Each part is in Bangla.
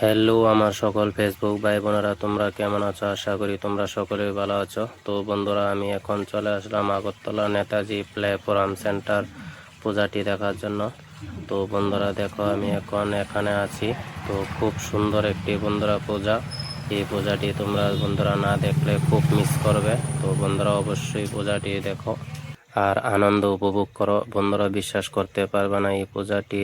হ্যালো আমার সকল ফেসবুক ভাই বোনেরা তোমরা কেমন আছো? আশা করি তোমরা সকলেই ভালো আছো। তো বন্ধুরা, আমি এখন চলে আসলাম আগরতলা নেতাজি প্ল্যাটফর্ম সেন্টার পূজাটি দেখার জন্য। তো বন্ধুরা, দেখো, আমি এখন এখানে আছি। তো খুব সুন্দর একটি বন্ধুরা পূজা। এই পূজাটি তোমরা বন্ধুরা না দেখলে খুব মিস করবে। তো বন্ধুরা, অবশ্যই পূজাটি দেখো। আর আনন্দ উপভোগ করো। বন্ধুরা, বিশ্বাস করতে পারবে না, এই পূজাটি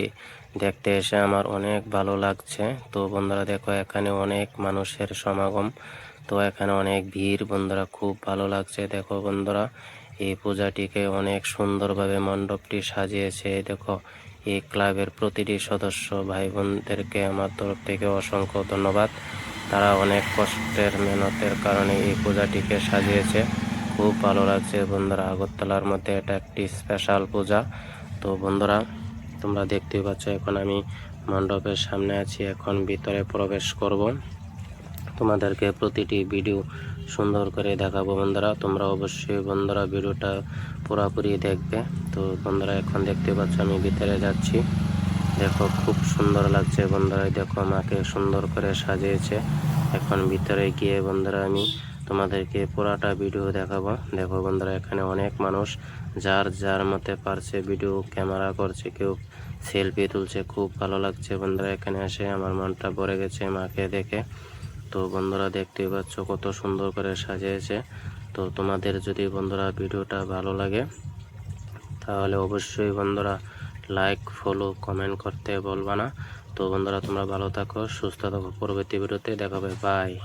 দেখতে এসে আমার অনেক ভালো লাগছে। তো বন্ধুরা, দেখো, এখানে অনেক মানুষের সমাগম। তো এখানে অনেক ভিড়, বন্ধুরা, খুব ভালো লাগছে। দেখো, বন্ধুরা, এই পূজাটিকে অনেক সুন্দরভাবে মণ্ডপটি সাজিয়েছে। দেখো, এই ক্লাবের প্রতিটি সদস্য ভাই বোনদেরকে আমার তরফ থেকে অসংখ্য ধন্যবাদ। তারা অনেক কষ্টের মেহনতের কারণে এই পূজাটিকে সাজিয়েছে। খুব ভালো লাগছে, বন্ধুরা, আগরতলার মধ্যে এটা একটি স্পেশাল পূজা। তো বন্ধুরা তোমরা দেখতে পাচ্ছ, এখন আমি মণ্ডপের সামনে আছি, এখন ভিতরে প্রবেশ করব। তোমাদেরকে প্রতিটি ভিডিও সুন্দর করে দেখাবো বন্ধুরা। তোমরা অবশ্যই বন্ধুরা ভিডিওটা পুরোপুরি দেখবে। তো বন্ধুরা, এখন দেখতে পাচ্ছ, আমি ভিতরে যাচ্ছি। দেখো, খুব সুন্দর লাগছে বন্ধুরা। দেখো, আমাকে সুন্দর করে সাজিয়েছে। এখন ভিতরে গিয়ে বন্ধুরা, আমি তোমাদেরকে পুরাটা ভিডিও দেখাবো। দেখো বন্ধুরা, এখানে অনেক মানুষ, যার যার মতে পারছে ভিডিও, ক্যামেরা করছে, কেউ সেলফি তুলছে, খুব ভালো লাগছে বন্ধুরা। এখানে এসে আমার মনটা ভরে গেছে মাকে দেখে। তো বন্ধুরা, দেখতেই পাচ্ছ কত সুন্দর করে সাজিয়েছে। তো তোমাদের যদি বন্ধুরা ভিডিওটা ভালো লাগে, তাহলে অবশ্যই বন্ধুরা লাইক ফলো কমেন্ট করতে বলবা না। তো বন্ধুরা, তোমরা ভালো থাকো, সুস্থ থাকো। পরবর্তী ভিডিওতে দেখাবে। বাই